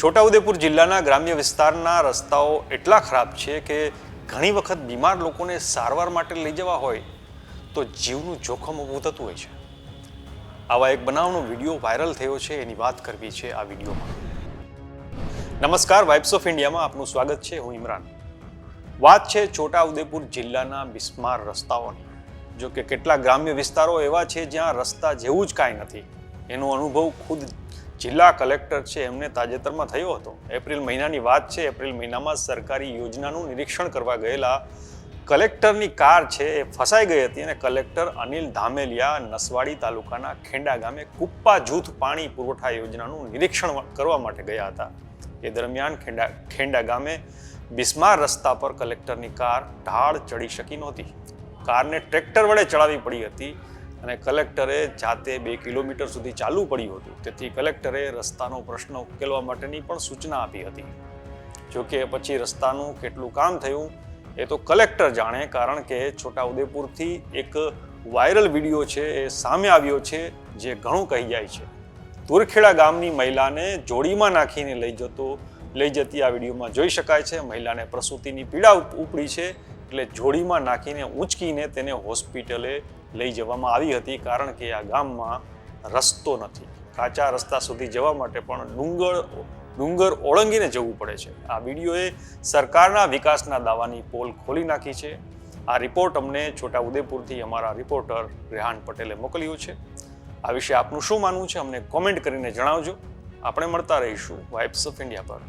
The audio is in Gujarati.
છોટાઉદેપુર જિલ્લાના ગ્રામ્ય વિસ્તારના રસ્તાઓ એટલા ખરાબ છે કે ઘણી વખત બીમાર લોકોને સારવાર માટે લઈ જવા હોય તો જીવનું જોખમ ઊભું થતું હોય છે. આવા એક બનાવનો વીડિયો વાયરલ થયો છે, એની વાત કરવી છે આ વિડીયોમાં. નમસ્કાર વાઇબ્સ ઓફ ઇન્ડિયામાં આપનું સ્વાગત છે, હું ઇમરાન. વાત છે છોટાઉદેપુર જિલ્લાના બિસ્માર રસ્તાઓની. જો કે કેટલા ગ્રામ્ય વિસ્તારો એવા છે જ્યાં રસ્તા જેવું જ કાંઈ નથી. એનો અનુભવ ખુદ જિલ્લા કલેક્ટર છે, એમને તાજેતરમાં થયો હતો. એપ્રિલ મહિનાની વાત છે, એપ્રિલ મહિનામાં સરકારી યોજનાનું નિરીક્ષણ કરવા ગયેલા કલેક્ટરની કાર છે, એ ફસાઈ ગઈ હતી અને કલેક્ટર અનિલ ધામેલિયા નસવાડી તાલુકાના ખેંડા ગામે કુપ્પા જૂથ પાણી પુરવઠા યોજનાનું નિરીક્ષણ કરવા માટે ગયા હતા. એ દરમિયાન ખેંડા ખેંડા ગામે બિસ્માર રસ્તા પર કલેક્ટરની કાર ઢાળ ચડી શકી નહોતી. કારને ટ્રેક્ટર વડે ચડાવવી પડી હતી. અને કલેક્ટરે જાતે બે કિલોમીટર સુધી ચાલવું પડ્યું હતું. તેથી કલેક્ટરે રસ્તાનો પ્રશ્ન ઉકેલવા માટેની પણ સૂચના આપી હતી. જોકે પછી રસ્તાનું કેટલું કામ થયું, એ તો કલેક્ટર જાણે, કારણ કે છોટાઉદેપુરથી એક વાયરલ વીડિયો છે, એ સામે આવ્યો છે, જે ઘણું કહી જાય છે. તુરખેડા ગામની મહિલાને જોડીમાં નાખીને લઈ જતો, લઈ જતી આ વિડીયોમાં જોઈ શકાય છે, મહિલાને પ્રસૂતિની પીડા ઉપડી છે, એટલે જોડીમાં નાખીને ઊંચકીને તેને હોસ્પિટલે લઈ જવામાં આવી હતી કારણ કે આ ગામમાં રસ્તો નથી. કાચા રસ્તા સુધી જવા માટે પણ ડુંગર ડુંગર ઓળંગીને જવું પડે છે. આ વિડીયોએ સરકારના વિકાસના દાવાની પોલ ખોલી નાખી છે. આ રિપોર્ટ અમને છોટા ઉદેપુરથી અમારા રિપોર્ટર રેહાન પટેલે મોકલ્યો છે. આ વિશે આપનું શું માનવું છે, અમને કોમેન્ટ કરીને જણાવજો. આપણે મળતા રહીશું વાઇબ્સ ઓફ ઇન્ડિયા પર.